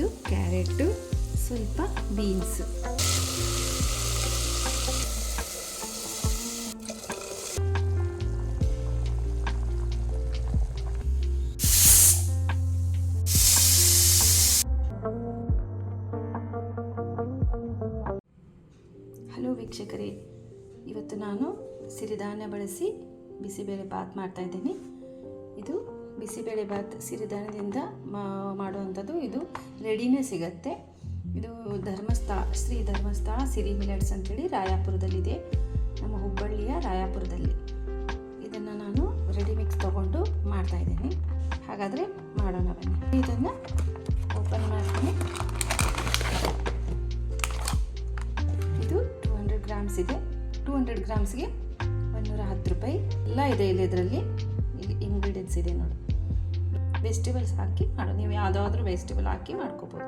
ಒಂದು ಕ್ಯಾರೆಟು, ಸ್ವಲ್ಪ beans. Hello ವೀಕ್ಷಕರೇ, ಇವತ್ತು ನಾನು ಸಿರಿಧಾನ್ಯ ಬಳಸಿ ಬಿಸಿಬೇಳೆ ಬಾತ್ ಮಾಡ್ತಾ ಇದ್ದೀನಿ. ಇದು ಬಿಸಿಬೇಳೆ ಬಾತ್ ಸಿರಿಧಾನ್ಯದಿಂದ ಮಾಡುವಂಥದ್ದು. ಇದು ರೆಡಿನೇ ಸಿಗತ್ತೆ. ಇದು ಧರ್ಮಸ್ಥಳ, ಶ್ರೀ ಧರ್ಮಸ್ಥಳ ಸಿರಿ ಮಿಲೆಟ್ಸ್ ಅಂತೇಳಿ ರಾಯಾಪುರದಲ್ಲಿದೆ. ನಮ್ಮ ಹುಬ್ಬಳ್ಳಿಯ ರಾಯಾಪುರದಲ್ಲಿ. ಇದನ್ನು ನಾನು ರೆಡಿ ಮಿಕ್ಸ್ ತೊಗೊಂಡು ಮಾಡ್ತಾ ಇದ್ದೀನಿ. ಹಾಗಾದರೆ ಮಾಡೋಣ ಬನ್ನಿ. ಇದನ್ನು ಓಪನ್ ಮಾಡ್ತೀನಿ. ಇದು ಟೂ ಹಂಡ್ರೆಡ್ ಗ್ರಾಮ್ಸ್ ಇದೆ. ಟೂ ಹಂಡ್ರೆಡ್ ಗ್ರಾಮ್ಸ್ಗೆ ಒಂದೂರ ಹತ್ತು ರೂಪಾಯಿ. ಎಲ್ಲ ಇದೆ ಇಲ್ಲಿ ಇದರಲ್ಲಿ. ಇಲ್ಲಿ ಇಂಗ್ರೀಡಿಯೆಂಟ್ಸ್ ಇದೆ ನೋಡಿ. ವೆಜಿಟೇಬಲ್ಸ್ ಹಾಕಿ ಮಾಡು. ನೀವು ಯಾವುದಾದ್ರೂ ವೆಜಿಟೇಬಲ್ ಹಾಕಿ ಮಾಡ್ಕೋಬೋದು.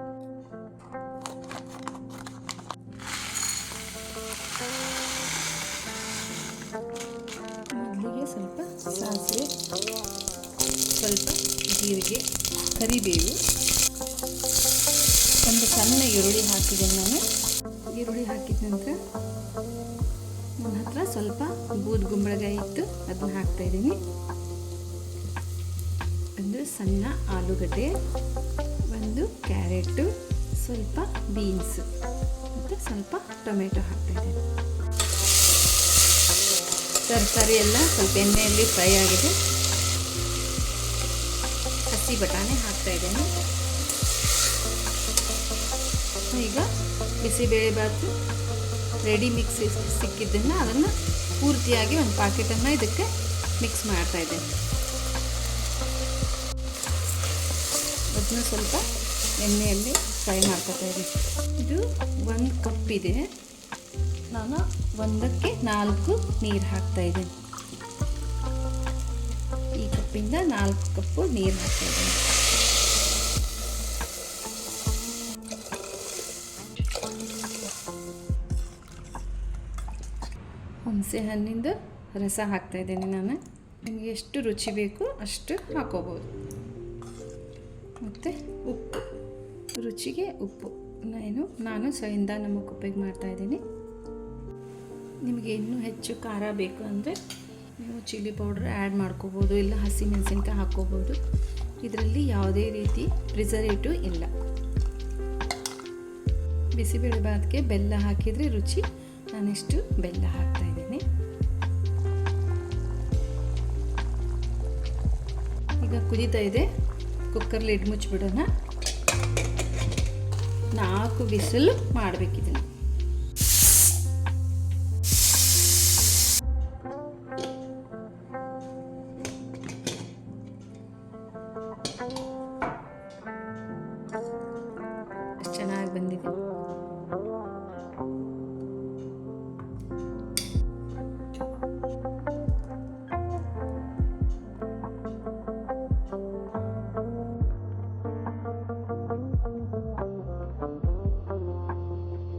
ಮೊದಲಿಗೆ ಸ್ವಲ್ಪ ಸಾಸಿವೆ, ಸ್ವಲ್ಪ ಜೀರಿಗೆ, ಕರಿಬೇವು, ಒಂದು ಸಣ್ಣ ಈರುಳ್ಳಿ ಹಾಕಿದ್ದೇನೆ ನಾನು. ಈರುಳ್ಳಿ ಹಾಕಿದ ನಂತರ ನನ್ನ ಹತ್ರ ಸ್ವಲ್ಪ ಬೂದ್ ಗುಂಬಳಕಾಯಿ ಇತ್ತು, ಅದನ್ನ ಹಾಕ್ತಾ ಇದ್ದೀನಿ. ಒಂದು ಸಣ್ಣ ಆಲೂಗಡ್ಡೆ, ಒಂದು ಕ್ಯಾರೆಟು, ಸ್ವಲ್ಪ ಬೀನ್ಸ್, ಮತ್ತು ಸ್ವಲ್ಪ ಟೊಮೆಟೊ ಹಾಕ್ತಾ ಇದ್ದೀನಿ. ತರಕಾರಿ ಎಲ್ಲ ಸ್ವಲ್ಪ ಎಣ್ಣೆಯಲ್ಲಿ ಫ್ರೈ ಆಗಿದೆ. ಹಸಿ ಬಟಾಣಿ ಹಾಕ್ತಾ ಇದ್ದೇನೆ. ಈಗ ಬಿಸಿಬೇಳೆಬಾತು ರೆಡಿ ಮಿಕ್ಸ್ ಸಿಕ್ಕಿದ್ದನ್ನು ಅದನ್ನು ಪೂರ್ತಿಯಾಗಿ ಒಂದು ಪಾಕೆಟನ್ನು ಇದಕ್ಕೆ ಮಿಕ್ಸ್ ಮಾಡ್ತಾ ಇದ್ದೇನೆ ಅದನ್ನು ಸ್ವಲ್ಪ ಎಣ್ಣೆಯಲ್ಲಿ ಫ್ರೈ ಮಾಡ್ಕೊತಾ ಇದ್ದೀನಿ. ಇದು ಒಂದು ಕಪ್ ಇದೆ. ನಾನು ಒಂದಕ್ಕೆ ನಾಲ್ಕು ನೀರು ಹಾಕ್ತಾ ಇದ್ದೀನಿ. ಈ ಕಪ್ಪಿಂದ ನಾಲ್ಕು ಕಪ್ಪು ನೀರು ಹಾಕ್ತಾ ಇದ್ದೀನಿ. ಹುಣಸೆ ಹಣ್ಣಿಂದು ರಸ ಹಾಕ್ತಾ ಇದ್ದೀನಿ ನಾನು. ನಿಮಗೆ ಎಷ್ಟು ರುಚಿ ಬೇಕು ಅಷ್ಟು ಹಾಕೋಬೋದು. ಮತ್ತು ಉಪ್ಪು. ರುಚಿಗೆ ಉಪ್ಪು. ನಾನು ನಾನು ಸೈಂದ ನಮ್ಮ ಕುಪ್ಪೆಗೆ ಮಾಡ್ತಾಯಿದ್ದೀನಿ ನಿಮಗೆ ಇನ್ನೂ ಹೆಚ್ಚು ಖಾರ ಬೇಕು ಅಂದರೆ ನೀವು ಚಿಲ್ಲಿ ಪೌಡ್ರ್ ಆ್ಯಡ್ ಮಾಡ್ಕೋಬೋದು, ಇಲ್ಲ ಹಸಿ ಮೆಣಸಿನ್ಕಾಯಿ ಹಾಕ್ಕೋಬೋದು. ಇದರಲ್ಲಿ ಯಾವುದೇ ರೀತಿ ಪ್ರಿಸರ್ವೇಟಿವ್ ಇಲ್ಲ. ಬಿಸಿಬೇಳೆ ಬಾತ್ಗೆ ಬೆಲ್ಲ ಹಾಕಿದರೆ ರುಚಿ, ನಾನಿಷ್ಟು ಬೆಲ್ಲ ಹಾಕ್ತಾ ಇದ್ದೀನಿ. ಈಗ ಕುದೀತಾ ಇದೆ. ಕುಕ್ಕರ್ ಲಿಡ್ ಮುಚ್ಚಿಬಿಡೋಣ. ನಾಲ್ಕು ಬಿಸಿಲು ಮಾಡಬೇಕಿದ್ದೀನಿ ಚೆನ್ನಾಗಿ ಬಂದಿದೆ.